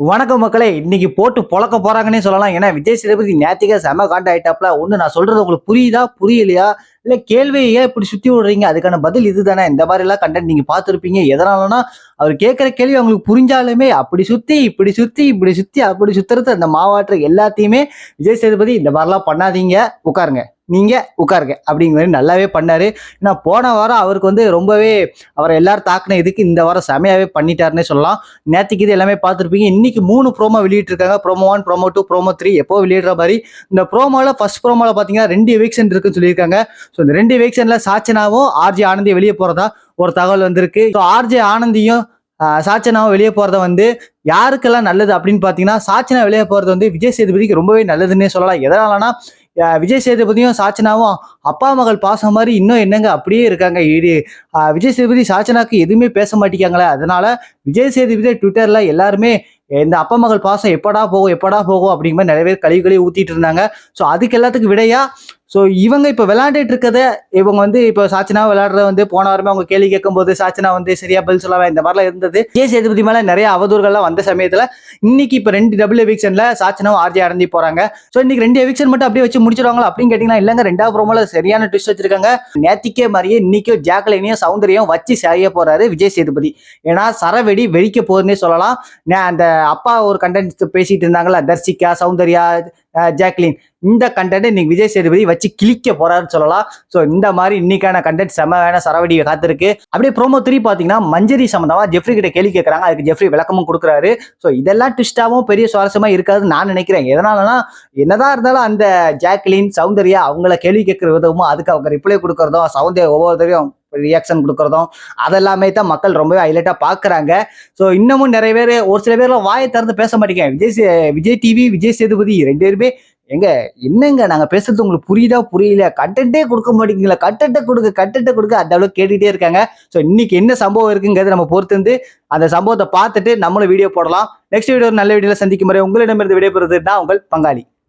வணக்கம் மக்களே இன்னைக்கு போட்டு பொழக்க போறாங்கன்னே சொல்லலாம். ஏன்னா விஜய் சேதுபதி நேத்திக்கா செம காண்ட் ஆயிட்டாப்ல ஒன்று நான் சொல்றது உங்களுக்கு புரியுதா புரியலையா? இல்ல கேள்வியை ஏன் இப்படி சுத்தி விடுறீங்க? அதுக்கான பதில் இதுதானே? இந்த மாதிரி எல்லாம் கண்டென்ட் நீங்க பார்த்துருப்பீங்க. எதனாலனா அவர் கேட்கிற கேள்வி அவங்களுக்கு புரிஞ்சாலுமே அப்படி சுத்தி இப்படி சுத்தி இப்படி சுத்தி அப்படி சுத்துறது அந்த மாவாற்ற எல்லாத்தையுமே விஜய் சேதுபதி இந்த மாதிரிலாம் பண்ணாதீங்க. உட்காருங்க. நீங்க உட்காருங்க. அப்படிங்கிற மாதிரி நல்லாவே பண்ணாரு. ஏன்னா போன வாரம் அவருக்கு வந்து ரொம்பவே அவரை எல்லாரும் தாக்குன இதுக்கு இந்த வாரம் செமையாவே பண்ணிட்டாருன்னே சொல்லலாம். நேற்றுக்கு இது எல்லாமே பார்த்துருப்பீங்க. இன்னைக்கு மூணு ப்ரோமோ வெளியிட்டிருக்காங்க. Promo one promo two promo three எப்போ வெளியிடுற மாதிரி. இந்த ப்ரோமோவில் ஃபர்ஸ்ட் ப்ரோமோவில் பார்த்தீங்கன்னா ரெண்டு எவிக்ஷன் இருக்குன்னு சொல்லியிருக்காங்க. ஸோ இந்த ரெண்டு வேக்ஷனில் சாச்சனாவும் ஆர்ஜே ஆனந்தி வெளியே போகிறதா ஒரு தகவல் வந்திருக்கு. ஸோ ஆர்ஜே ஆனந்தியும் சாச்சனாவும் வெளியே போகிறத வந்து யாருக்கெல்லாம் நல்லது அப்படின்னு பார்த்தீங்கன்னா சாச்சனா வெளியே போகிறது வந்து விஜய் சேதுபதிக்கு ரொம்பவே நல்லதுன்னே சொல்லலாம். எதனாலனா விஜய் சேதுபதியும் சாச்சனாவும் அப்பா மகள் பாசம் மாதிரி இன்னும் என்னங்க அப்படியே இருக்காங்க. இது விஜய் சேதுபதி சாச்சனாக்கு எதுவுமே பேச மாட்டேங்காங்களே அதனால விஜய் சேதுபதி ட்விட்டரில் எல்லாருமே இந்த அப்பா மகள் பாசம் எப்படா போகும் எப்படா போகும்? அப்படிங்கிற மாதிரி நிறைய பேர் கழிவு கழிவு ஊற்றிட்டு இருந்தாங்க. ஸோ அதுக்கு எல்லாத்துக்கும் விடையாக ஸோ இவங்க இப்போ விளையாண்டுட்டு இருக்கத இவங்க வந்து இப்போ சாச்சனா விளையாடுறத வந்து போன வாரமே அவங்க கேள்வி கேட்கும்போது சாச்சனா வந்து சரியா பதில் சொல்லாம இந்த மாதிரிலாம் இருந்தது. விஜய் சேதுபதி மேலே நிறைய அவதூறுகள்லாம் வந்த சமயத்தில் இன்னைக்கு இப்போ ரெண்டு டபுள் எவிக்ஷனில் சாச்சனாவும் ஆர்ஜி அடைஞ்சி போறாங்க. ஸோ இன்னைக்கு ரெண்டு எவிக்ஷன் மட்டும் அப்படியே வச்சு முடிச்சிருவாங்களா அப்படின்னு கேட்டிங்கன்னா இல்லைங்க ரெண்டாவது ப்ரோமோல சரியான ட்விஸ்ட் வச்சிருக்காங்க. நேத்திக்கே மாதிரியே இன்னைக்கும் ஜாக்லைனையும் சௌந்தரியம் வச்சு செய்ய போறாரு விஜய் சேதுபதி. ஏன்னா சரவெடி வெடிக்க போகுதுன்னே சொல்லலாம். நான் அந்த அப்பா ஒரு கண்டென்ட் பேசிட்டு இருந்தாங்கல்ல தர்சிகா சௌந்தர்யா ஜாக்லின் இந்த கண்டென்ட் இன்னைக்கு விஜய் சேதுபதி வச்சு கிளிக்க போறாருன்னு சொல்லலாம். ஸோ இந்த மாதிரி இன்னைக்கான கண்டென்ட் செம வேணா சரவடி காத்திருக்கு. அப்படியே ப்ரோமோ த்ரீ பார்த்தீங்கன்னா மஞ்சரி சம்மந்தமா ஜெஃப்ரி கிட்ட கேள்வி கேட்கறாங்க அதுக்கு ஜெஃப்ரி விளக்கமும் கொடுக்குறாரு. ஸோ இதெல்லாம் ட்விஸ்டாவும் பெரிய சுவாரஸ்யமா இருக்காதுன்னு நான் நினைக்கிறேன். எதனாலனா என்னதான் இருந்தாலும் அந்த ஜாக்லின் சௌந்தர்யா அவங்கள கேள்வி கேட்குற விதமும் அதுக்கு அவங்க ரிப்ளை கொடுக்கறதும் சௌந்தர்யா ஒவ்வொருத்தரையும் ரியாக்ஷன் கொடுக்குறதும் அதெல்லாமே தான் மக்கள் ரொம்பவே ஹைலைட்டாக பார்க்குறாங்க. ஸோ இன்னமும் நிறைய பேர் ஒரு சில பேர்லாம் வாயை திறந்து பேச மாட்டேங்க. விஜய் விஜய் டிவி விஜய் சேதுபதி ரெண்டு பேருமே எங்க என்னங்க நாங்க பேசுறது உங்களுக்கு புரியுதா புரியல கண்டென்ட்டே கொடுக்க மாட்டேங்களா கண்டென்ட்டை கொடுக்க கண்டென்ட்டை கொடுக்க அந்த அளவுக்கு கேட்டுகிட்டே இருக்காங்க. ஸோ இன்னைக்கு என்ன சம்பவம் இருக்குங்கிறத நம்ம பொறுத்துருந்து அந்த சம்பவத்தை பார்த்துட்டு நம்மளும் வீடியோ போடலாம். நெக்ஸ்ட் வீடியோ நல்ல வீடியோல சந்திக்கும் முறை உங்களிடமிருந்து விடைபெறுவது தான் உங்கள் பங்காளி.